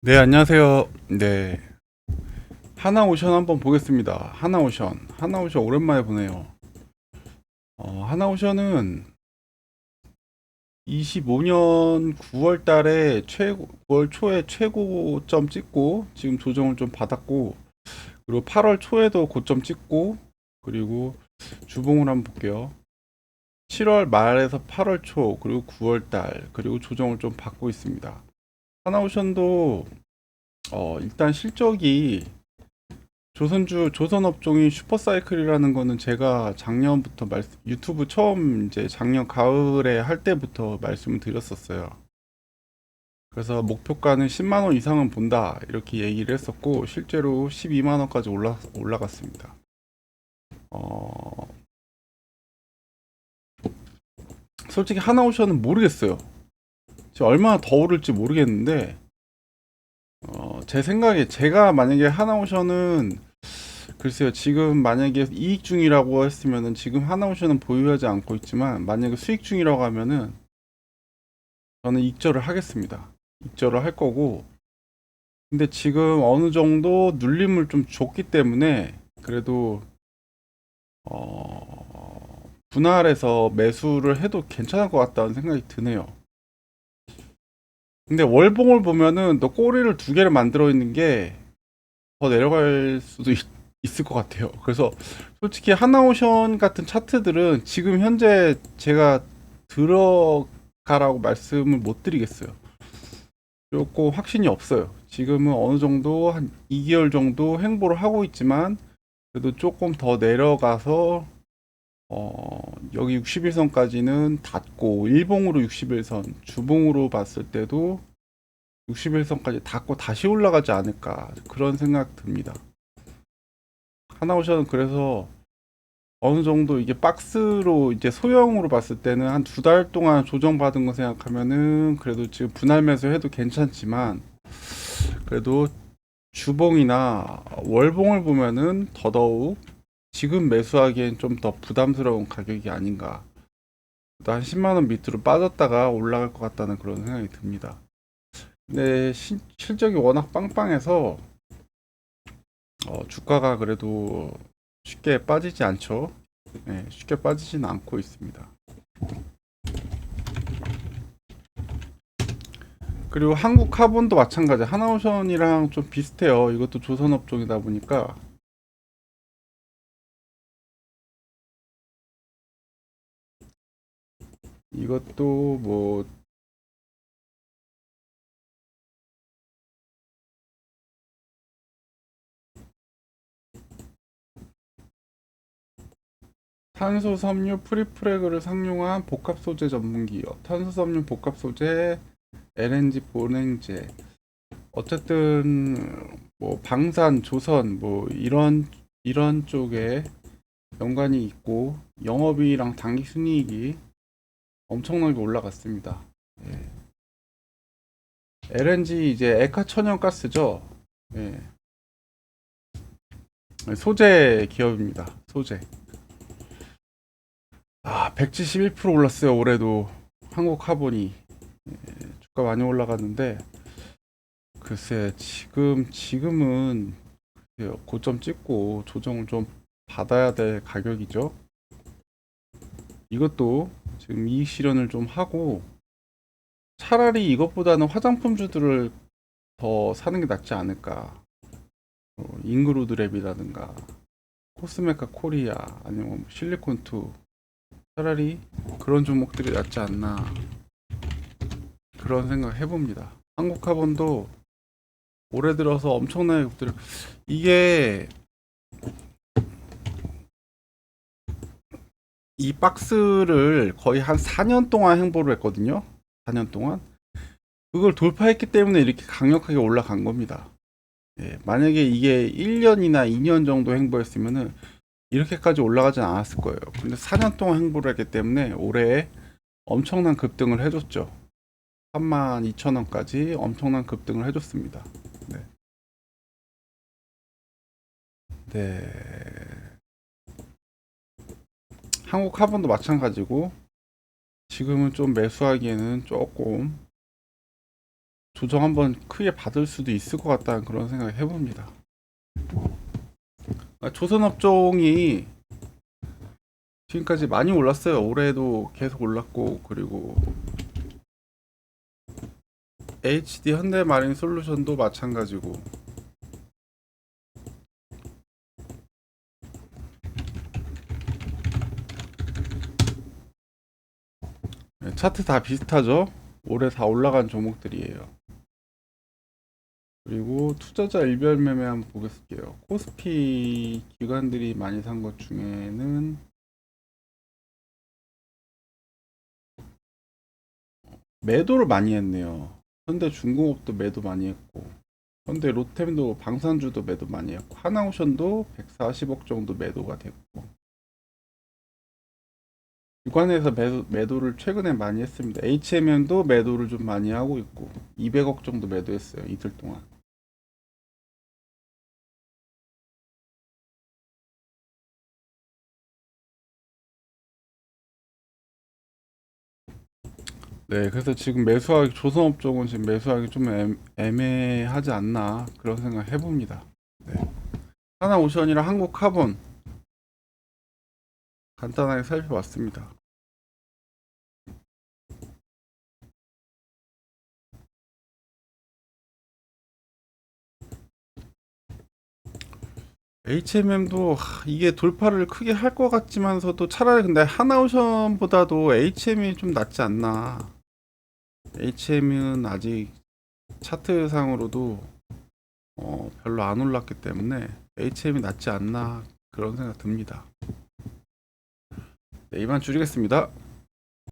네, 안녕하세요. 네. 하나오션 한번 보겠습니다. 하나오션. 하나오션 오랜만에 보네요. 어, 하나오션은 25년 9월 달에 최고, 9월 초에 최고점 찍고, 지금 조정을 좀 받았고, 그리고 8월 초에도 고점 찍고, 그리고 주봉을 한번 볼게요. 7월 말에서 8월 초, 그리고 9월 달, 그리고 조정을 좀 받고 있습니다. 하나오션도 어, 일단 실적이 조선주 조선 업종이 슈퍼사이클이라는 거는 제가 작년부터 말, 유튜브 처음 이제 작년 가을에 할 때부터 말씀을 드렸었어요. 그래서 목표가는 10만 원 이상은 본다 이렇게 얘기를 했었고 실제로 12만 원까지 올라 올라갔습니다. 어, 솔직히 하나오션은 모르겠어요. 얼마나 더 오를지 모르겠는데 어, 제 생각에 제가 만약에 하나오션은 글쎄요 지금 만약에 이익 중이라고 했으면은 지금 하나오션은 보유하지 않고 있지만 만약에 수익 중이라고 하면은 저는 익절을 하겠습니다. 익절을 할 거고. 근데 지금 어느 정도 눌림을 좀 줬기 때문에 그래도 어, 분할해서 매수를 해도 괜찮을 것 같다는 생각이 드네요 근데 월봉을 보면은 또 꼬리를 두 개를 만들어 있는 게 더 내려갈 수도 있, 을 것 같아요. 그래서 솔직히 하나오션 같은 차트들은 지금 현재 제가 들어가라고 말씀을 못 드리겠어요. 조금 확신이 없어요. 지금은 어느 정도 한 2개월 정도 행보를 하고 있지만 그래도 조금 더 내려가서 어, 여기 61선까지는 닫고 일봉으로 61선, 주봉으로 봤을 때도 61선까지 닫고 다시 올라가지 않을까 그런 생각 듭니다. 하나오션은 그래서 어느 정도 이게 박스로 이제 소형으로 봤을 때는 한 두 달 동안 조정받은 거 생각하면은 그래도 지금 분할 매수 해도 괜찮지만 그래도 주봉이나 월봉을 보면은 더더욱 지금 매수하기엔 좀 더 부담스러운 가격이 아닌가. 한 10만원 밑으로 빠졌다가 올라갈 것 같다는 그런 생각이 듭니다. 근데 시- 실적이 워낙 빵빵해서 어, 주가가 그래도 쉽게 빠지지 않죠. 네, 쉽게 빠지지는 않고 있습니다. 그리고 한국 카본도 마찬가지. 하나오션이랑 좀 비슷해요. 이것도 조선 업종이다 보니까 이것도 뭐 탄소 섬유 프리프레그를 상용한 복합 소재 전문 기업. 탄소 섬유 복합 소재 LNG 보냉제. 어쨌든 뭐 방산 조선 뭐 이런 이런 쪽에 연관이 있고 영업이익이랑 당기 순이익이 엄청나게 올라갔습니다. 예. LNG 이제 액화 천연가스죠. 예. 소재 기업입니다. 소재. 아, 171% 올랐어요. 올해도 한국 카본이 예, 주가 많이 올라갔는데 글쎄 지금 지금은 글쎄요, 고점 찍고 조정을 좀 받아야 될 가격이죠. 이것도 지금 이익 실현을 좀 하고 차라리 이것보다는 화장품주들을 더 사는 게 낫지 않을까. 어, 잉그루드랩이라든가 코스메카 코리아 아니면 실리콘투 차라리 그런 종목들이 낫지 않나 그런 생각 해봅니다. 한국 카본도 올해 들어서 엄청나게 급들 이게 이 박스를 거의 한 4년 동안 행보를 했거든요. 4년 동안. 그걸 돌파했기 때문에 이렇게 강력하게 올라간 겁니다. 예, 만약에 이게 1년이나 2년 정도 행보했으면은 이렇게까지 올라가진 않았을 거예요. 근데 4년 동안 행보를 했기 때문에 올해 엄청난 급등을 해줬죠. 3만 2천 원까지 엄청난 급등을 해줬습니다. 네. 네. 한국 카본도 마찬가지고 지금은 좀 매수하기에는 조금 조정 한번 크게 받을 수도 있을 것 같다는 그런 생각 해봅니다. 아, 조선업종이 지금까지 많이 올랐어요. 올해도 계속 올랐고 그리고 HD 현대마린 솔루션도 마찬가지고 차트 다 비슷하죠? 올해 다 올라간 종목들이에요. 그리고 투자자 일별 매매 한번 보겠을게요. 코스피 기관들이 많이 산 것 중에는 매도를 많이 했네요. 현대 중공업도 매도 많이 했고, 현대 로템도 방산주도 매도 많이 했고, 하나오션도 140억 정도 매도가 됐고, 기관에서 매도, 매도 를 최근에 많이 했습니다. HMM도 매도를 좀 많이 하고 있고, 200억 정도 매도했어요. 이틀 동안. 네, 그래서 지금 매수하기 조선업종은 지금 매수하기 좀 애, 애매하지 않나 그런 생각 해봅니다. 네. 하나 오션이랑 한국 카본 간단하게 살펴봤습니다. HMM도 이게 돌파를 크게 할 것 같지만서도 차라리 근데 하나오션보다도 HM이 좀 낫지 않나. HM은 아직 차트상으로도 어, 별로 안 올랐기 때문에 HM이 낫지 않나 그런 생각 듭니다. 네, 이만 줄이겠습니다.